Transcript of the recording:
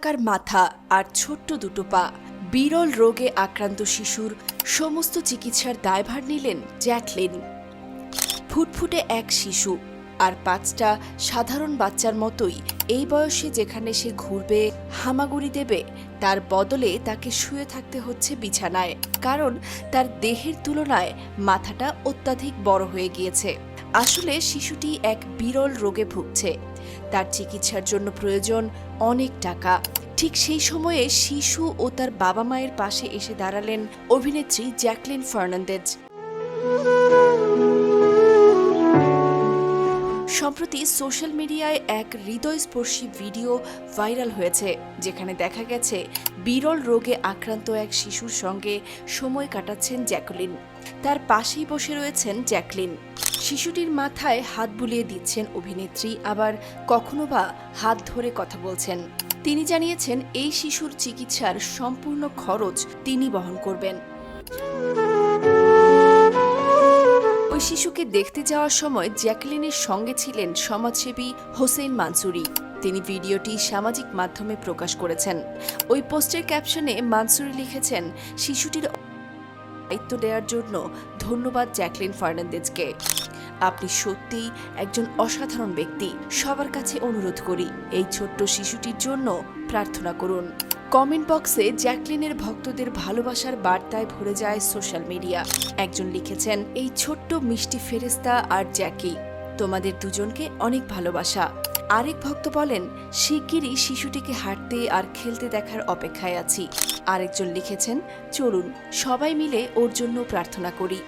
গোলাকার মাথা আর ছোট্ট দুটো পা। বিরল রোগে আক্রান্ত শিশুর সমস্ত চিকিৎসার দায়ভার নিলেন জ্যাকলিন। ফুটফুটে এক শিশু আর পাঁচটা সাধারণ বাচ্চার মতোই এই বয়সে যেখানে সে ঘুরবে, হামাগুড়ি দেবে, তার বদলে তাকে শুয়ে থাকতে হচ্ছে বিছানায়। কারণ তার দেহের তুলনায় মাথাটা অত্যাধিক বড় হয়ে গিয়েছে। আসলে শিশুটি এক বিরল রোগে ভুগছে। তার চিকিৎসার জন্য প্রয়োজন অনেক টাকা। ঠিক সেই সময়ে শিশু ও তার বাবা মায়ের পাশে এসে দাঁড়ালেন অভিনেত্রী জ্যাকলিন ফার্নান্দেজ। সম্প্রতি সোশ্যাল মিডিয়ায় এক হৃদয়স্পর্শী ভিডিও ভাইরাল হয়েছে, যেখানে দেখা গেছে বিরল রোগে আক্রান্ত এক শিশুর সঙ্গে সময় কাটাচ্ছেন জ্যাকলিন। তার পাশেই বসে রয়েছেন জ্যাকলিন। শিশুটির মাথায় হাত বুলিয়ে দিচ্ছেন অভিনেত্রী, আবার কখনো বা হাত ধরে কথা বলছেন। তিনি জানিয়েছেন, এই শিশুর চিকিৎসার সম্পূর্ণ খরচ তিনি বহন করবেন। শিশুকে দেখতে যাওয়ার সময় জ্যাকলিনের সঙ্গে ছিলেন সমাজসেবী হোসেন মানসুরি। তিনি ভিডিওটি সামাজিক মাধ্যমে প্রকাশ করেছেন। ওই পোস্টের ক্যাপশনে মানসুরি লিখেছেন, শিশুটির দায়িত্ব দেওয়ার জন্য ধন্যবাদ জ্যাকলিন ফার্নান্দেজকে। আপনি সত্যিই একজন অসাধারণ ব্যক্তি। সবার কাছে অনুরোধ করি, এই ছোট্ট শিশুটির জন্য প্রার্থনা করুন। কমেন্ট বক্সে জ্যাকলিনের ভক্তদের ভালোবাসার বার্তায় ভরে যায় সোশ্যাল মিডিয়া। একজন লিখেছেন, এই ছোট্ট মিষ্টি ফেরেস্তা আর জ্যাকি, তোমাদের দুজনকে অনেক ভালোবাসা। আরেক ভক্ত বলেন, শিগগিরই শিশুটিকে হাঁটতে আর খেলতে দেখার অপেক্ষায় আছি। আরেকজন লিখেছেন, চলুন, সবাই মিলে ওর জন্য প্রার্থনা করি।